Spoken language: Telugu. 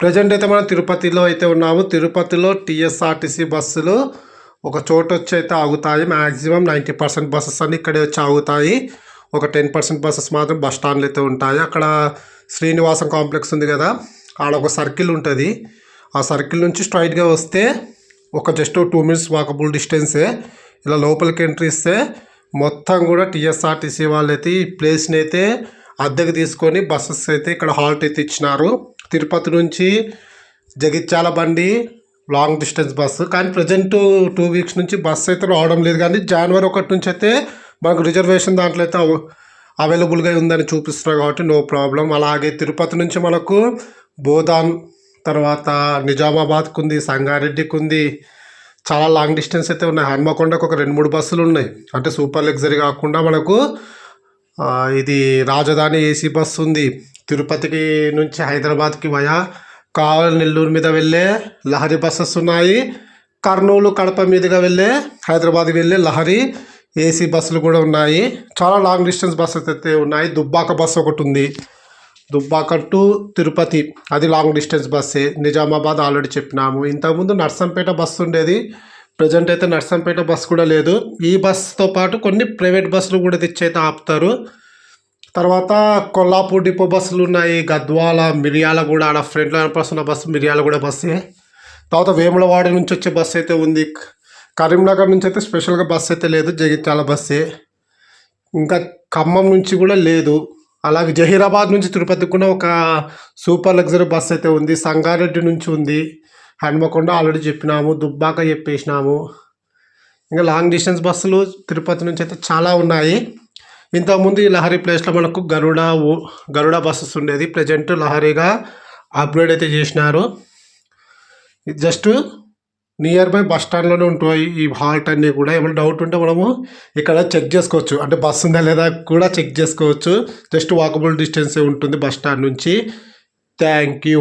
ప్రజెంట్ అయితే మనం తిరుపతిలో అయితే ఉన్నాము. తిరుపతిలో టీఎస్ఆర్టీసీ బస్సులు ఒక చోట వచ్చి అయితే ఆగుతాయి. మ్యాక్సిమం నైంటీ పర్సెంట్ బస్సెస్ అన్ని ఇక్కడే వచ్చి ఆగుతాయి. ఒక టెన్ పర్సెంట్ బస్సెస్ మాత్రం బస్ స్టాండ్లు అయితే ఉంటాయి. అక్కడ శ్రీనివాసం కాంప్లెక్స్ ఉంది కదా ఆడ ఒక సర్కిల్ ఉంటుంది. ఆ సర్కిల్ నుంచి స్ట్రైట్గా వస్తే ఒక జస్ట్ టూ మినిట్స్ వాకబుల్ డిస్టెన్సే ఇలా లోపలికి ఎంట్రీ ఇస్తే మొత్తం కూడా టీఎస్ఆర్టీసీ వాళ్ళు అయితే ఈ ప్లేస్ని అయితే అద్దెకు తీసుకొని బస్సెస్ అయితే ఇక్కడ హాల్ట్ అయితే ఇచ్చినారు. తిరుపతి నుంచి జగిత్యాల బండి లాంగ్ డిస్టెన్స్ బస్సు కానీ ప్రజెంట్ టూ వీక్స్ నుంచి బస్సు అయితే రావడం లేదు. కానీ జనవరి ఒకటి నుంచి అయితే మనకు రిజర్వేషన్ దాంట్లో అయితే అవైలబుల్గా ఉందని చూపిస్తున్నారు కాబట్టి నో ప్రాబ్లం అలాగే తిరుపతి నుంచి మనకు బోధాన్ తర్వాత నిజామాబాద్కు ఉంది సంగారెడ్డికి ఉంది. చాలా లాంగ్ డిస్టెన్స్ అయితే ఉన్నాయి. హన్మకొండకు ఒక రెండు మూడు బస్సులు ఉన్నాయి. అంటే సూపర్ లగ్జరీ కాకుండా మనకు ఇది రాజధాని ఏసీ బస్సు ఉంది. తిరుపతికి నుంచి హైదరాబాద్కి వయా కావలి నెల్లూరు మీద వెళ్ళే లహరి బస్సెస్ ఉన్నాయి. కర్నూలు కడప మీదుగా వెళ్ళే హైదరాబాద్కి వెళ్ళే లహరి ఏసీ బస్సులు కూడా ఉన్నాయి. చాలా లాంగ్ డిస్టెన్స్ బస్సెస్ అయితే ఉన్నాయి. దుబ్బాక బస్సు ఒకటి ఉంది. దుబ్బాక టు తిరుపతి. అది లాంగ్ డిస్టెన్స్ బస్సే నిజామాబాద్ ఆల్రెడీ చెప్పినాము. ఇంతకుముందు నర్సంపేట బస్సు ఉండేది. ప్రజెంట్ అయితే నర్సంపేట బస్సు కూడా లేదు. ఈ బస్సుతో పాటు కొన్ని ప్రైవేట్ బస్సులు కూడా తెచ్చి అయితే ఆపుతారు. తర్వాత కొల్లాపూర్ డిపో బస్సులు ఉన్నాయి. గద్వాల మిరియాలగూడ ఆడ ఫ్రంట్లో కనపడుతున్న బస్సు మిరియాలగూడ బస్సే. తర్వాత వేములవాడ నుంచి వచ్చే బస్సు అయితే ఉంది. కరీంనగర్ నుంచి అయితే స్పెషల్గా బస్సు అయితే లేదు. జగిత్యాల బస్సే. ఇంకా ఖమ్మం నుంచి కూడా లేదు. అలాగే జహీరాబాద్ నుంచి తిరుపతికి కూడా ఒక సూపర్ లగ్జరీ బస్ అయితే ఉంది. సంగారెడ్డి నుంచి ఉంది. హన్మకొండ ఆల్రెడీ చెప్పినాము. దుబ్బాక చెప్పేసినాము. ఇంకా లాంగ్ డిస్టెన్స్ బస్సులు తిరుపతి నుంచి అయితే చాలా ఉన్నాయి. ఇంతకుముందు ఈ లహరి ప్లేస్లో మనకు గరుడ గరుడ బస్సెస్ ఉండేది. ప్రజెంట్ లహరిగా అప్గ్రేడ్ అయితే చేసినారు. జస్ట్ నియర్ బై బస్ స్టాండ్లోనే ఉంటాయి ఈ హాల్ట్ అన్నీ కూడా. ఏమైనా డౌట్ ఉంటే మనము ఇక్కడ చెక్ చేసుకోవచ్చు. అంటే బస్సు ఉందా లేదా కూడా చెక్ చేసుకోవచ్చు. జస్ట్ వాకబుల్ డిస్టెన్సే ఉంటుంది బస్ స్టాండ్ నుంచి. Thank you